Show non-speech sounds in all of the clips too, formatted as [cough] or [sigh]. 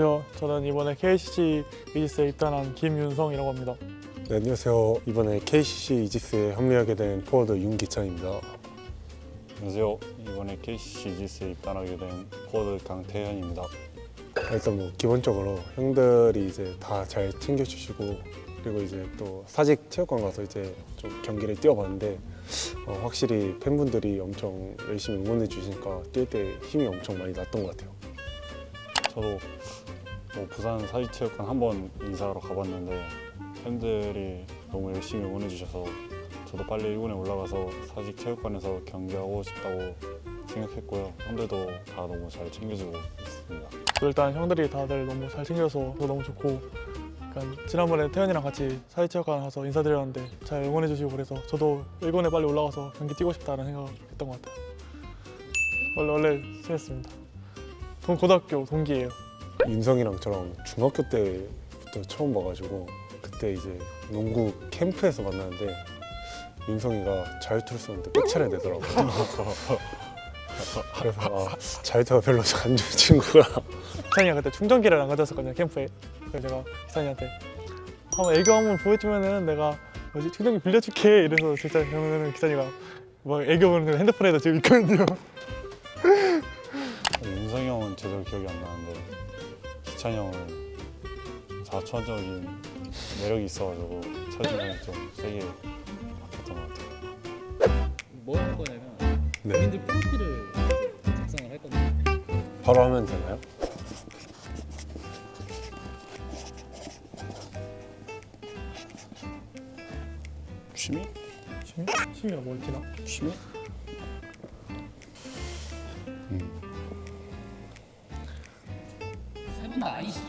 안녕하세요. 저는 이번에 KCC 이지스에 입단한 김윤성이라고 합니다. 네, 안녕하세요. 이번에 KCC 이지스에 합류하게 된 포워드 윤기찬입니다. 안녕하세요. 이번에 KCC 이지스에 입단하게 된 포워드 강태현입니다. 일단 뭐 기본적으로 형들이 이제 다 잘 챙겨주시고 그리고 이제 또 사직 체육관 가서 이제 좀 경기를 뛰어봤는데 어, 확실히 팬분들이 엄청 열심히 응원해 주시니까 뛸 때 힘이 엄청 많이 났던 것 같아요. 저도 뭐 부산 사직체육관 한번 인사하러 가봤는데 팬들이 너무 열심히 응원해 주셔서 저도 빨리 1군에 올라가서 사직체육관에서 경기하고 싶다고 생각했고요. 형들도 다 너무 잘 챙겨주고 있습니다. 일단 형들이 다들 너무 잘 챙겨서 너무 좋고 약간 지난번에 태현이랑 같이 사회체육관 가서 인사드렸는데 잘 응원해주시고 그래서 저도 일본에 빨리 올라가서 경기 뛰고 싶다는 생각했던 것 같아요. 원래 원래 친했습니다. 동 고등학교 동기예요. 윤성이랑 저랑 중학교 때부터 처음 봐가지고 그때 이제 농구 캠프에서 만났는데 윤성이가 자유투를 쏘는데 빽차례 내더라고요. [laughs] 그래서 아, 자유투가 별로 안 좋은 친구가 기찬이가 그때 충전기를 안 가져왔었거든요 캠프에. 그래서 제가 기찬이한테 한번 애교 한번 보여주면은 내가 뭐지 충전기 빌려줄게 이래서 진짜 그러면은 기찬이가 뭐 애교 보는 핸드폰에다 지금 있거든요. [laughs] 윤성이 형은 제대로 기억이 안 나는데 기찬이 형은 사천적인 매력이 있어가지고 첫인상이 좀 세게 바뀌었던 것 같아요. 뭐 할 거냐면 네. 본인들 프로필을 작성을 할 겁니다. 바로 하면 되나요? 취미? 취미? 취미가 뭐 있지나? 취미? 세분다 아이시죠?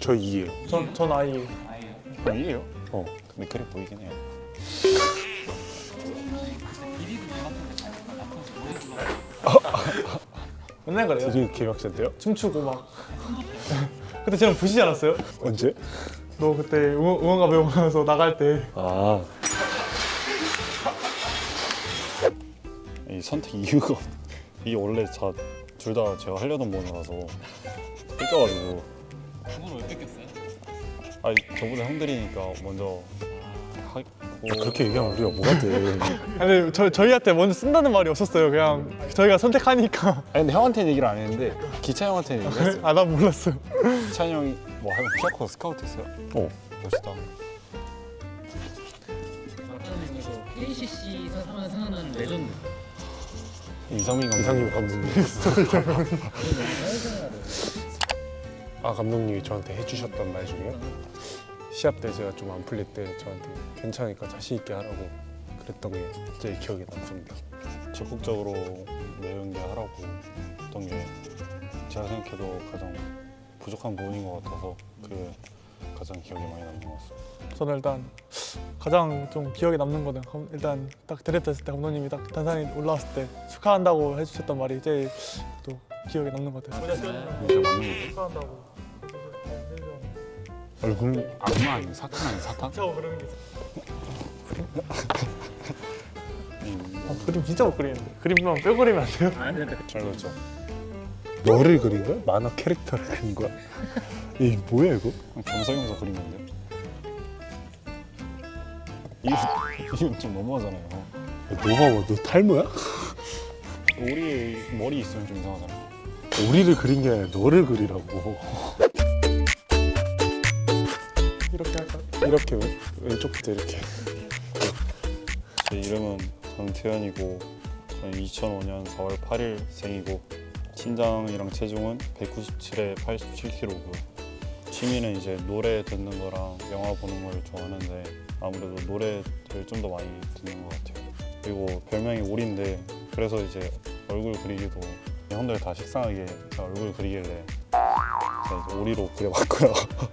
저 2예요. 전, 전 아이 아이예요. 아니에요. 어. 근데 그래 보이긴 해요. 비리도 노래 불러. 맨날 그래요. 드디어 개막전 때요? 춤추고 막 그때 저랑 부시지 않았어요? 언제? 너 그때 응원, 응원가 배우면서 나갈 때 아 이 선택 이유가 이게 원래 둘다 제가 하려던 번호라서 뺏겨가지고 그걸 왜 뺏겼어요? 아니 저보다 형들이니까 먼저 하고 그렇게 얘기하면 우리가 뭐가 돼? [laughs] 아니 저, 저희한테 먼저 쓴다는 말이 없었어요 그냥 저희가 선택하니까 아니 근데 형한테는 얘기를 안 했는데 기찬 형한테 는 얘기했어요. 아난 몰랐어요 기찬 형이 뭐 하면 피아코 스카우트 했어요? 어. 멋있다. 아까는 이거 KCC 하면 생각나는 레전드. 이상민 감독. 이상님 감독님. [laughs] 아 감독님이 저한테 해주셨던 말 중에요? 시합 때 제가 좀 안 풀릴 때 저한테 괜찮으니까 자신 있게 하라고 그랬던 게 제일 기억에 남습니다. 적극적으로 매운 게 하라고 했던 게 제가 생각해도 가장 부족한 부분인 것 같아서 그게 가장 기억에 많이 남는 것 같습니다. 저는 일단 가장 좀 기억에 남는 거는 감- 일단 딱 드래프트 했을 때 감독님이 딱 단산이 올라왔을 때 축하한다고 해주셨던 말이 제일 또 기억에 남는 것 같아요 진짜 맞는 거죠? 축하한다고 얼굴 악마 아니야? 사탄 아니야? 사탄? 진짜 못 그리는 게 음, 아, 그림 진짜 못 그리는데 그림만 빼고 그리면 안 돼요? 아니 근데 잘 그렸죠. 너를 그린 거야? 만화 캐릭터를 그린 거야? 이 뭐야 이거? 겸사겸사 그린 건데. 이건, [laughs] 이건 좀 너무하잖아요. 너 봐봐 너 탈모야? 우리 머리 있으면 좀 이상하잖아. 우리를 그린 게 아니라 너를 그리라고. 이렇게 왼- 왼쪽부터 이렇게. 제 이름은 강태현이고 저는 2005년 4월 8일 생이고 신장이랑 체중은 197에 87kg고요. 취미는 이제 노래 듣는 거랑 영화 보는 걸 좋아하는데 아무래도 노래를 좀 더 많이 듣는 것 같아요. 그리고 별명이 오리인데 그래서 이제 얼굴 그리기도 형들 다 식상하게 제 얼굴 그리길래 오리로 그려봤고요.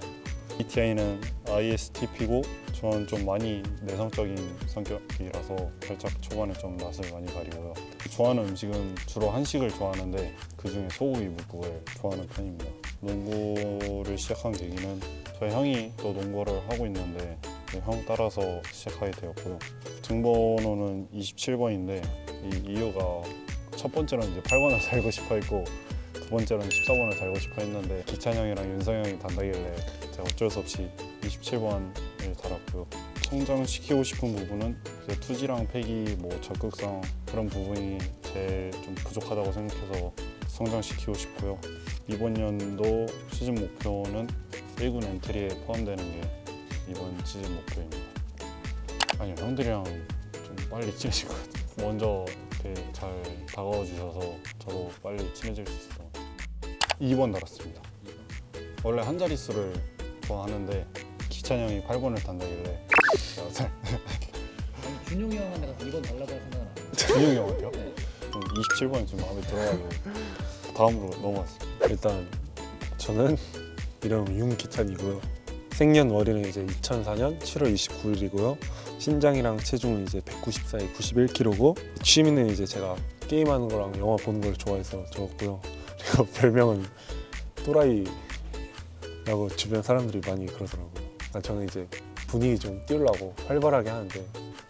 [laughs] ETI는 ISTP고 저는 좀 많이 내성적인 성격이라서 살짝 초반에 좀 낯을 많이 가리고요. 좋아하는 음식은 주로 한식을 좋아하는데 그 중에 소고기 묵국을 좋아하는 편입니다. 농구를 시작한 계기는 저희 형이 또 농구를 하고 있는데 그형 따라서 시작하게 되었고요. 등번호는 27번인데 이 이유가 첫 번째로는 이제 8번을 살고 싶어 했고 두두 번째로는 14번을 달고 싶어 했는데 기찬 형이랑 윤성 형이 단다길래 제가 어쩔 수 없이 27번을 달았고요. 성장시키고 싶은 부분은 이제 투지랑 패기, 뭐 적극성 그런 부분이 제일 좀 부족하다고 생각해서 성장시키고 싶고요. 이번 연도 시즌 목표는 1군 엔트리에 포함되는 게 이번 시즌 목표입니다. 아니요 형들이랑 좀 빨리 친해질 것 같아요. 먼저 이렇게 잘 다가와 주셔서 저도 빨리 친해질 수 같아요. 2번 달았습니다. 원래 한 자릿수를 좋아하는데 기찬 형이 8번을 단다길래 아니, 준용이 형한테 가서 이번 달라고 할 생각은 안 해요. 준영이 형한테요? 네. 27번이 좀 마음에 들어가지고 다음으로 넘어갔습니다. 일단 저는 이름 윤기찬이고요. 생년월일은 이제 2004년 7월 29일이고요. 신장이랑 체중은 이제 194에 91kg고 취미는 이제 제가 게임하는 거랑 영화 보는 걸 좋아해서 적었고요. [laughs] 그리고 별명은 또라이라고 주변 사람들이 많이 그러더라고요. 그러니까 저는 이제 분위기 좀 띄우려고 활발하게 하는데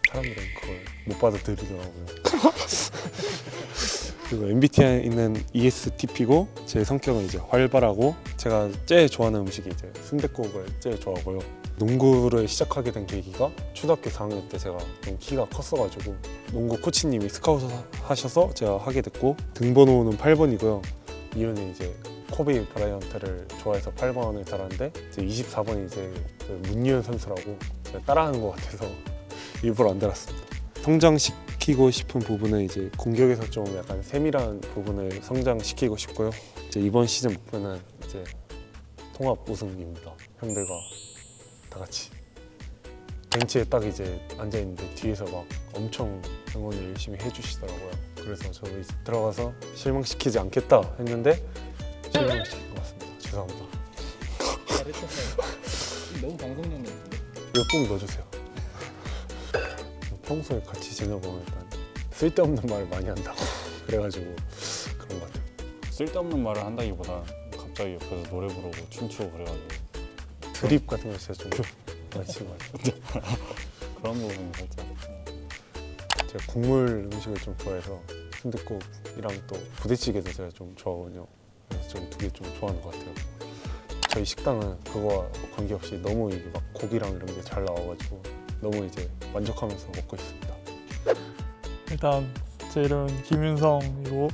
사람들은 그걸 못 받아들이더라고요. [laughs] 그리고 MBTI에 있는 ESTP고 제 성격은 이제 활발하고 제가 제일 좋아하는 음식이 이제 순댓국을 제일 좋아하고요. 농구를 시작하게 된 계기가 초등학교 4학년 때 제가 좀 키가 컸어가지고 농구 코치님이 스카우트 하셔서 제가 하게 됐고 등번호는 8번이고요. 이유는 이제 코비 브라이언트를 좋아해서 8번을 달았는데 이제 24번이 이제 그 문유현 선수라고 제가 따라하는 것 같아서 [laughs] 일부러 안 달았습니다. 성장시키고 싶은 부분은 이제 공격에서 좀 약간 세밀한 부분을 성장시키고 싶고요. 이제 이번 시즌 목표는 이제 통합 우승입니다. 형들과 다 같이 벤치에 딱 이제 앉아 있는데 뒤에서 막 엄청 응원을 열심히 해주시더라고요. 그래서 이제 들어가서 실망시키지 않겠다 했는데 실망시킨 것 같습니다. 죄송합니다. [laughs] 너무 방송용이었는데. 이거 꼭 넣어주세요. 평소에 같이 지내보면 일단 쓸데없는 말을 많이 한다고 그래가지고 그런 것 같아요. 쓸데없는 말을 한다기보다 갑자기 옆에서 노래 부르고 춤추고 그래가지고 드립 같은 거 진짜 좀 많이 것 같아요. [laughs] 그런 부분이 살짝 제가 국물 음식을 좀 좋아해서 순댓국이랑 또 부대찌개도 제가 좀 좋아하거든요. 그래서 좀 두 개 좀 좋아하는 것 같아요. 저희 식당은 그거와 관계없이 너무 이게 막 고기랑 이런 게 잘 나와가지고 너무 이제 만족하면서 먹고 있습니다. 일단 제 이름은 김윤성이고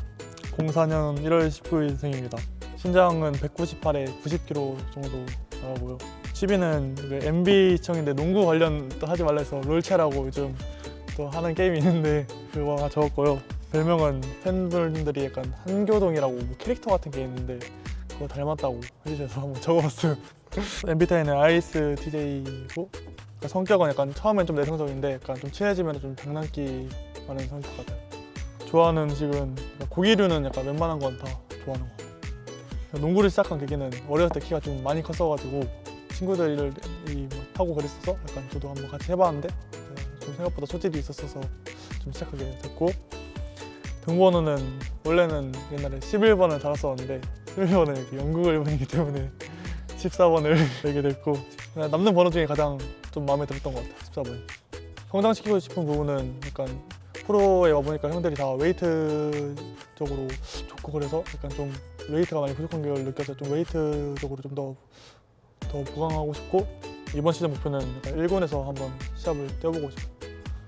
04년 1월 19일 생입니다. 신장은 198에 90kg 정도 나가고요. 취미는 MB청인데 농구 관련 또 하지 말라 해서 롤체라고 요즘 또 하는 게임이 있는데 그거 적었고요. 별명은 팬분들이 약간 한교동이라고 뭐 캐릭터 같은 게 있는데 그거 닮았다고 해주셔서 한번 적어봤어요. [laughs] MBTI는 ISTJ고 성격은 약간 처음엔 좀 내성적인데 약간 좀 친해지면 좀 장난기 많은 성격 같아요. 좋아하는 음식은 그러니까 고기류는 약간 웬만한 건 다 좋아하는 것 같아요. 농구를 시작한 계기는 어렸을 때 키가 좀 많이 컸어가지고 친구들이 막 하고 그랬어서 약간 저도 한번 같이 해봤는데 네, 좀 생각보다 소질이 있었어서 좀 시작하게 됐고 등번호는 원래는 옛날에 11번을 달았었는데 11번을 이렇게 연극을 보내기 때문에 14번을 [laughs] 내게 됐고 남는 번호 중에 가장 좀 마음에 들었던 것 같아요 14번이. 성장시키고 싶은 부분은 약간 프로에 와보니까 형들이 다 웨이트 쪽으로 좋고 그래서 약간 좀 웨이트가 많이 부족한 걸 느껴서 좀 웨이트 쪽으로 좀 더 더 보강하고 싶고 이번 시즌 목표는 약간 1군에서 한번 시합을 뛰어보고 싶어요.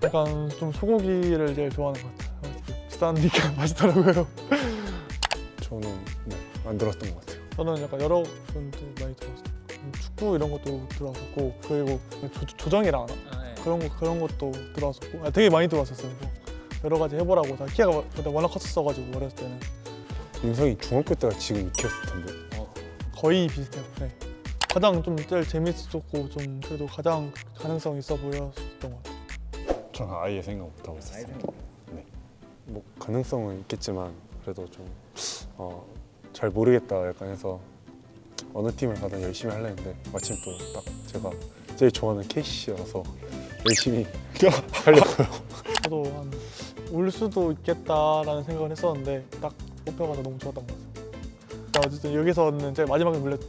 약간 좀 소고기를 제일 좋아하는 것 같아요 비싸니까 [laughs] 맛있더라고요 저는 네, 안 들었던 것 같아요. 저는 약간 여러 분도 많이 들었어요 축구 이런 것도 들어왔었고 그리고 조, 하나? 아, 네. 그런 거 그런 것도 들어왔었고 아, 되게 많이 들어왔었어요. 뭐 여러 가지 해보라고 다 키가 워낙 컸었어가지고 어렸을 때는 윤성이 중학교 때가 지금 키였을 텐데 거의 비슷해요. 네. 가장 좀 제일 재밌었고 좀 그래도 가장 가능성 있어 보였던 것 같아요. 저는 아예 생각 못 하고 아예 있었어요. 뭐 가능성은 있겠지만 그래도 좀잘 모르겠다 약간 해서 어느 팀을 가든 열심히 하려 했는데 마침 또 딱 제가 제일 좋아하는 KCC여서 열심히 [laughs] 하려고요. 저도 한 올 수도 있겠다라는 생각을 했었는데 딱 뽑혀가서 너무 좋았던 것 같아요. 그러니까 어쨌든 여기서는 제일 마지막에 물렸다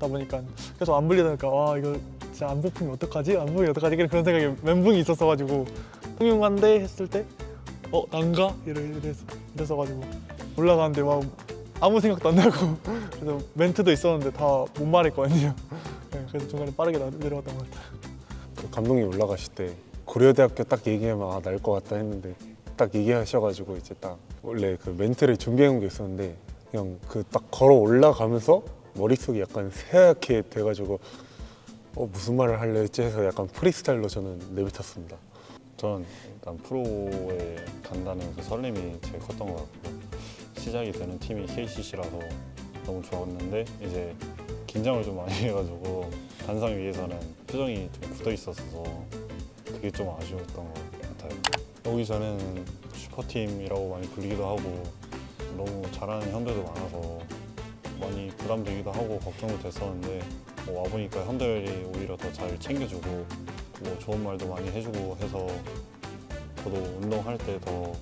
보니까 계속 안 불리니까 와 이거 진짜 안 뽑히면 어떡하지? 안 뽑히면 어떡하지? 그런 생각이 멘붕이 있었어가지고 훌륭한데 했을 때 어 난가? 이래- 이래서 이랬어가지고 올라가는데 막 아무 생각도 안 나고 [laughs] 그래서 멘트도 있었는데 다 못 말했거든요. [laughs] 네, 그래서 중간에 빠르게 나- 내려왔던 것 같아요. 그 감독님 올라가실 때 고려대학교 딱 얘기하면 아, 날 것 같다 했는데 딱 얘기하셔가지고 이제 딱 원래 그 멘트를 준비해온 게 있었는데 그냥 그 딱 걸어 올라가면서 머릿속이 약간 새하얗게 돼가지고 어 무슨 말을 하려 했지 해서 약간 프리스타일로 저는 내뱉었습니다. 저는 일단 프로에 간다는 그 설렘이 제일 컸던 것 같고요. 시작이 되는 팀이 KCC라서 너무 좋았는데 이제 긴장을 좀 많이 [laughs] 해가지고 단상 위에서는 표정이 좀 굳어 있었어서 그게 좀 아쉬웠던 것 같아요. 전에는 슈퍼팀이라고 많이 불리기도 하고 너무 잘하는 형들도 많아서 많이 부담되기도 하고 걱정도 됐었는데 뭐 와보니까 형들이 오히려 더 잘 챙겨주고 뭐 좋은 말도 많이 해주고 해서 저도 운동할 때 더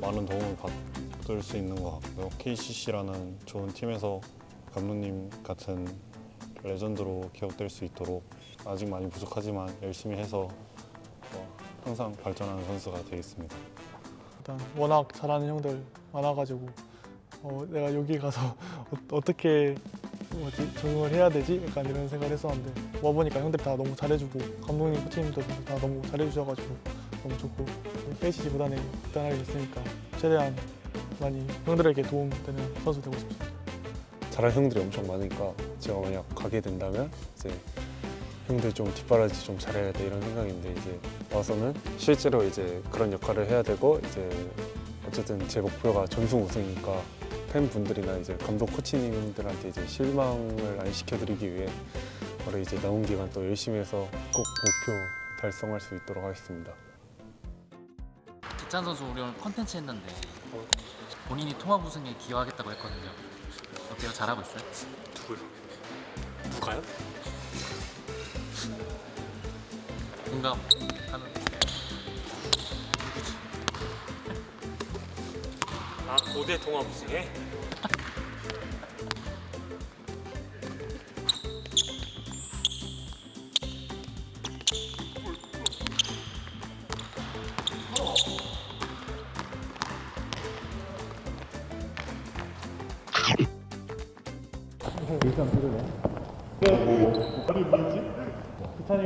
많은 도움을 받을 수 있는 것 같고요. KCC라는 좋은 팀에서 감독님 같은 레전드로 기억될 수 있도록 아직 많이 부족하지만 열심히 해서 어, 항상 발전하는 선수가 되겠습니다. 일단 워낙 잘하는 형들 많아가지고 어, 내가 여기 가서 [laughs] 어, 어떻게 뭐지 적응을 해야 되지? 약간 이런 생각을 했었는데 와보니까 형들이 다 너무 잘해주고 감독님, 코치님도 다 너무 잘해주셔가지고 너무 좋고 구단에 입단하게 됐으니까 최대한 많이 형들에게 도움되는 선수 되고 싶습니다. 잘하는 형들이 엄청 많으니까 제가 만약 가게 된다면 이제 형들 좀 뒷바라지 좀 잘해야 돼 이런 생각인데 이제 와서는 실제로 이제 그런 역할을 해야 되고 이제 어쨌든 제 목표가 전승 우승이니까 팬분들이나 이제 감독 코치님들한테 이제 실망을 안 시켜드리기 위해 바로 이제 남은 기간 또 열심히 해서 꼭 목표 달성할 수 있도록 하겠습니다. 백찬 선수 우리 오늘 컨텐츠 했는데 본인이 통합 우승에 기여하겠다고 했거든요. 어때요? 잘하고 있어요? 누가요? 공감 하는 아 고대 통합 우승에?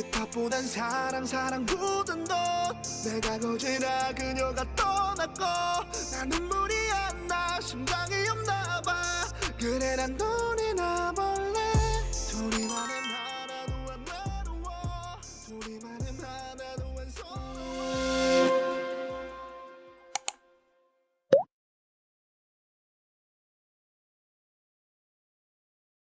힙합보단 사랑 사랑보단 너 내가 거지라 그녀가 떠났고 난 눈물이 안 나 심장이 없나 봐. 그래 난 너